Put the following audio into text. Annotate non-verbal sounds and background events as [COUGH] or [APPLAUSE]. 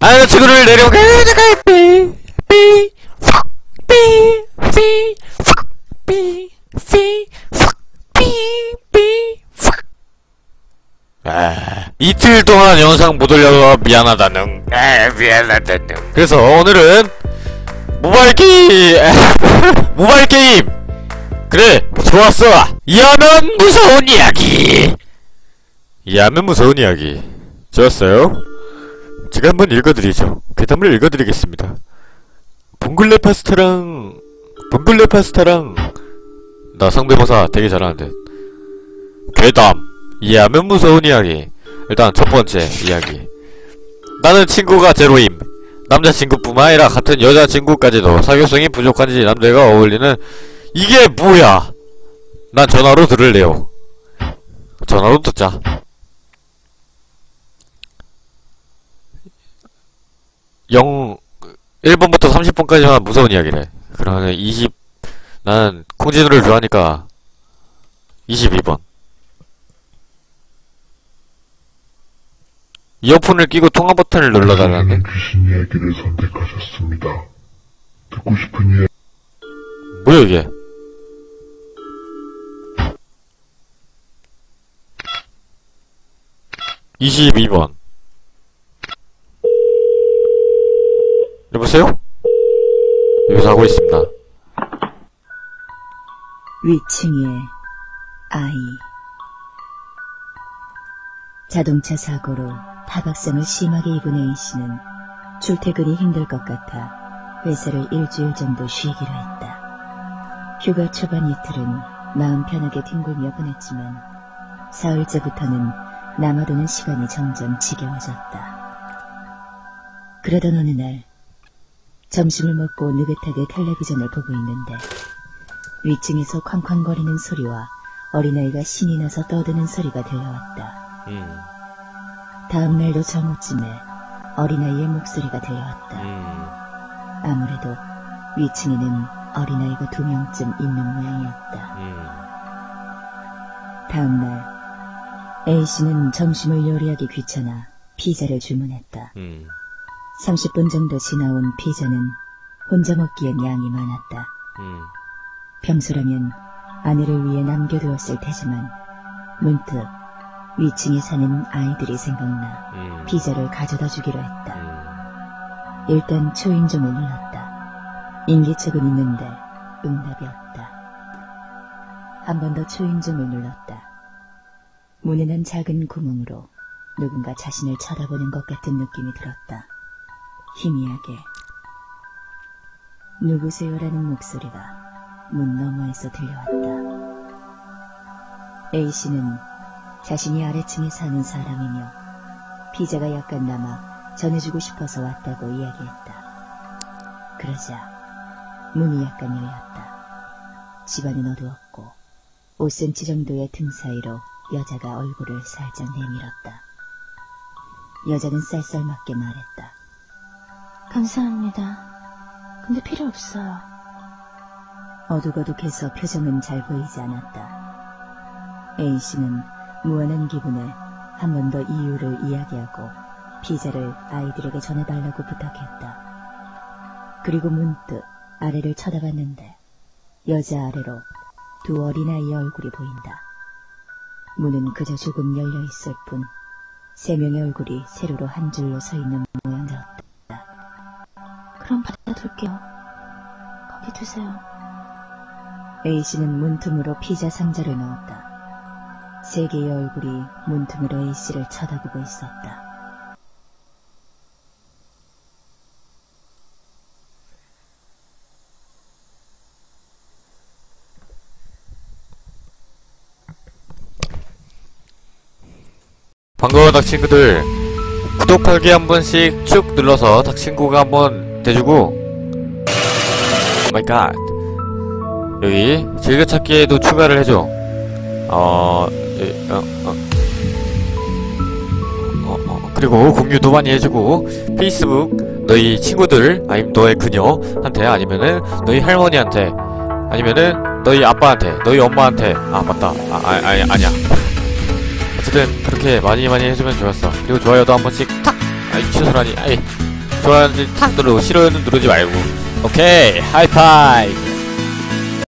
아, 나 친구를 팍. 아, 이틀 동안 영상 못 올려서 미안하다는. 아, 미안하다는. 그래서 오늘은 모바일 게임, [LAUGHS] 모바일 게임. 그래, 좋았어. 이하면 무서운 이야기. 이하면 무서운 이야기. 좋았어요. 제가 한번 읽어드리죠. 괴담을 읽어드리겠습니다. 봉글레 파스타랑 봉글레 파스타랑 나 성대모사 되게 잘하는데. 괴담. 이해하면 무서운 이야기. 일단 첫 번째 이야기. 나는 친구가 제로임. 남자친구뿐만 아니라 같은 여자친구까지도 사교성이 부족한지 남자가 어울리는 이게 뭐야? 난 전화로 들을래요. 전화로 듣자 0 1번부터 30번까지만 무서운 이야기래. 그러면 20 나는 콩진우를 좋아하니까 22번. 이어폰을 끼고 통화 버튼을 눌러달라는데. 선생님은 귀신 이야기를 선택하셨습니다. 듣고 싶은 이야기 뭐야 이게? (22번) 여보세요? 여기서 하고 있습니다 위층의 아이 자동차 사고로 타박상을 심하게 입은 A씨는 출퇴근이 힘들 것 같아 회사를 일주일 정도 쉬기로 했다. 휴가 초반 이틀은 마음 편하게 뒹굴며 보냈지만 사흘째부터는 남아도는 시간이 점점 지겨워졌다. 그러던 어느 날 점심을 먹고 느긋하게 텔레비전을 보고 있는데 위층에서 쾅쾅거리는 소리와 어린아이가 신이 나서 떠드는 소리가 들려왔다. 음, 다음 날도 정오쯤에 어린아이의 목소리가 들려왔다. 음, 아무래도 위층에는 어린아이가 두 명쯤 있는 모양이었다. 음. 다음 날 A씨는 점심을 요리하기 귀찮아 피자를 주문했다. 음. 30분 정도 지나온 피자는 혼자 먹기엔 양이 많았다. 음. 평소라면 아내를 위해 남겨두었을 테지만 문득 위층에 사는 아이들이 생각나 음. 피자를 가져다 주기로 했다. 음. 일단 초인종을 눌렀다. 인기척은 있는데 응답이 없다. 한 번 더 초인종을 눌렀다. 문에는 작은 구멍으로 누군가 자신을 쳐다보는 것 같은 느낌이 들었다. 희미하게 누구세요라는 목소리가 문 너머에서 들려왔다. A씨는 자신이 아래층에 사는 사람이며 피자가 약간 남아 전해주고 싶어서 왔다고 이야기했다. 그러자 문이 약간 열렸다. 집안은 어두웠고 5cm 정도의 틈 사이로 여자가 얼굴을 살짝 내밀었다. 여자는 쌀쌀맞게 말했다. 감사합니다. 근데 필요 없어요. 어둑어둑해서 표정은 잘 보이지 않았다. A씨는 무한한 기분에 한 번 더 이유를 이야기하고 피자를 아이들에게 전해달라고 부탁했다. 그리고 문득 아래를 쳐다봤는데 여자 아래로 두 어린아이의 얼굴이 보인다. 문은 그저 조금 열려 있을 뿐 세 명의 얼굴이 세로로 한 줄로 서 있는 모양이었다. 그럼 받아둘게요. 거기 두세요. A씨는 문틈으로 피자 상자를 넣었다. 세 개의 얼굴이 문틈으로 A씨를 쳐다보고 있었다. 반가워 닭친구들 구독하기 한 번씩 쭉 눌러서 닭친구가 한번 돼주고 오마이갓 여기 즐겨찾기에도 추가를 해줘. 어, 예, 어, 어. 어, 어, 그리고 공유도 많이 해주고 페이스북 너희 친구들 아니면 너의 그녀한테 아니면은 너희 할머니한테 아니면은 너희 아빠한테 너희 엄마한테. 아 맞다. 아, 아, 아니 아니야. 어쨌든 그렇게 많이 많이 해주면 좋았어. 그리고 좋아요도 한 번씩 탁! 아이 취소라니 아이 좋아요는 탁 누르고 싫어요는 누르지 말고. 오케이 하이파이브